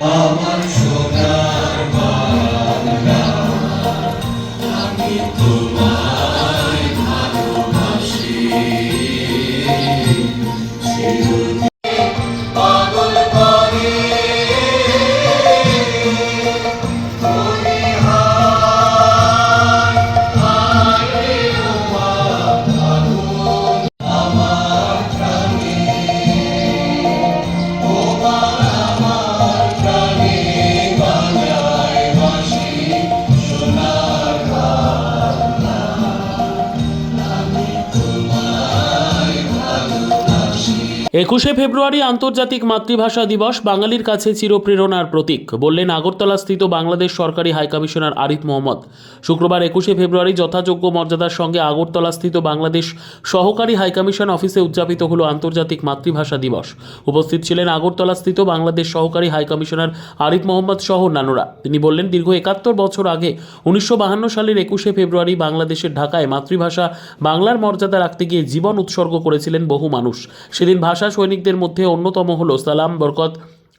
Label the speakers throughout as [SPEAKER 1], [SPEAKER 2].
[SPEAKER 1] আমার সোনার
[SPEAKER 2] একুশে ফেব্রুয়ারি আন্তর্জাতিক মাতৃভাষা দিবস, বাঙালির কাছে চিরপ্রেরণার প্রতীক, বললেন আগরতলাস্থিত বাংলাদেশ সরকারি হাইকমিশনার আরিফ মোহাম্মদ। শুক্রবার একুশে ফেব্রুয়ারি যথাযোগ্য মর্যাদার সঙ্গে আগরতলাস্থিত বাংলাদেশ সহকারী হাইকমিশন অফিসে উদযাপিত হলো আন্তর্জাতিক মাতৃভাষা দিবস। উপস্থিত ছিলেন আগরতলাস্থিত বাংলাদেশ সহকারী হাইকমিশনার আরিফ মোহাম্মদ সহ অন্যান্যরা। তিনি বললেন, দীর্ঘ একাত্তর বছর আগে উনিশশো বাহান্ন সালের একুশে ফেব্রুয়ারি বাংলাদেশের ঢাকায় মাতৃভাষা বাংলার মর্যাদা রাখতে গিয়ে জীবন উৎসর্গ করেছিলেন বহু মানুষ। সেদিন ভাষা সৈনিকদের মধ্যে অন্যতম হল সালাম, বরকত,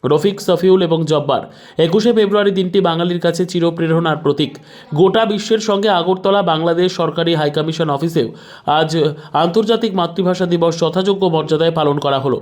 [SPEAKER 2] রফিক, সফিউল এবং জব্বার। একুশে ফেব্রুয়ারি দিনটি বাঙালির কাছে চিরপ্রেরণার প্রতীক। গোটা বিশ্বের সঙ্গে আগরতলা বাংলাদেশ সরকারি হাইকমিশন অফিসেও আজ আন্তর্জাতিক মাতৃভাষা দিবস যথাযোগ্য মর্যাদায় পালন করা হলো।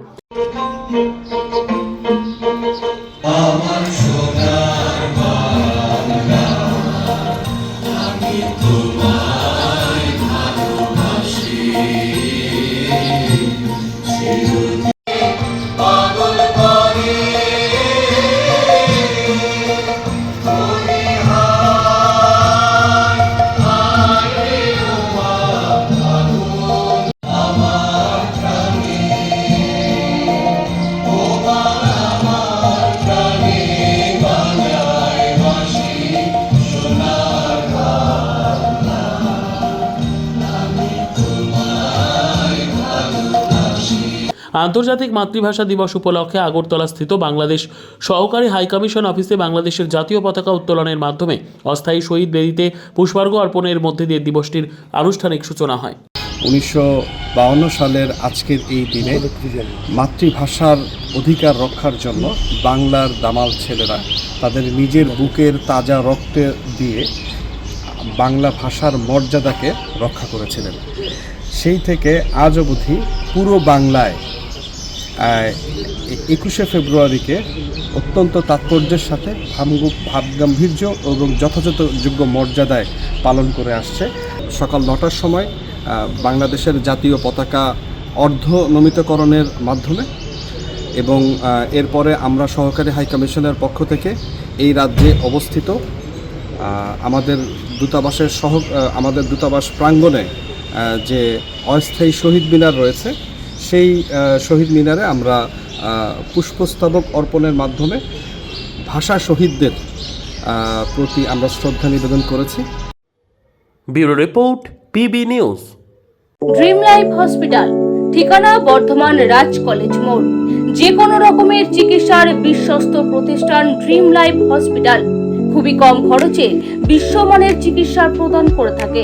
[SPEAKER 2] আন্তর্জাতিক মাতৃভাষা দিবস উপলক্ষে আগরতলাস্থিত বাংলাদেশ সহকারী হাইকমিশন অফিসে বাংলাদেশের জাতীয় পতাকা উত্তোলনের মাধ্যমে অস্থায়ী শহীদ বেদিতে পুষ্পার্ঘ অর্পণের মধ্যে দিয়ে দিবসটির আনুষ্ঠানিক সূচনা হয়।
[SPEAKER 3] উনিশশো সালের আজকের এই দিনে মাতৃভাষার অধিকার রক্ষার জন্য বাংলার দামাল ছেলেরা তাদের নিজের বুকের তাজা রক্তে দিয়ে বাংলা ভাষার মর্যাদাকে রক্ষা করেছিলেন। সেই থেকে আজ অবধি পুরো বাংলায় একুশে ফেব্রুয়ারিকে অত্যন্ত তাৎপর্যের সাথে ভাবগু- ভাবগাম্ভীর্য এবং যথাযথ যোগ্য মর্যাদায় পালন করে আসছে। সকাল নটার সময় বাংলাদেশের জাতীয় পতাকা অর্ধ নমিতকরণের মাধ্যমে এবং এরপরে আমরা সহকারী হাইকমিশনের পক্ষ থেকে এই রাজ্যে অবস্থিত আমাদের দূতাবাসের সহ আমাদের দূতাবাস প্রাঙ্গণে যে অস্থায়ী শহীদ মিনার রয়েছে সেই শহীদ মিনারে আমরা পুষ্পস্তবক অর্পণের মাধ্যমে ভাষা শহীদদের প্রতি আমরা শ্রদ্ধা নিবেদন করেছি।
[SPEAKER 2] Bureau report PB news.
[SPEAKER 4] Dream life hospital ঠিকানা বর্ধমান রাজ কলেজ মোড়। যে কোনো রকমের চিকিৎসার বিশ্বস্ত প্রতিষ্ঠান ড্রিম লাইফ হসপিটাল। খুবই কম খরচে বিশ্বমানের চিকিৎসা প্রদান করে থাকে।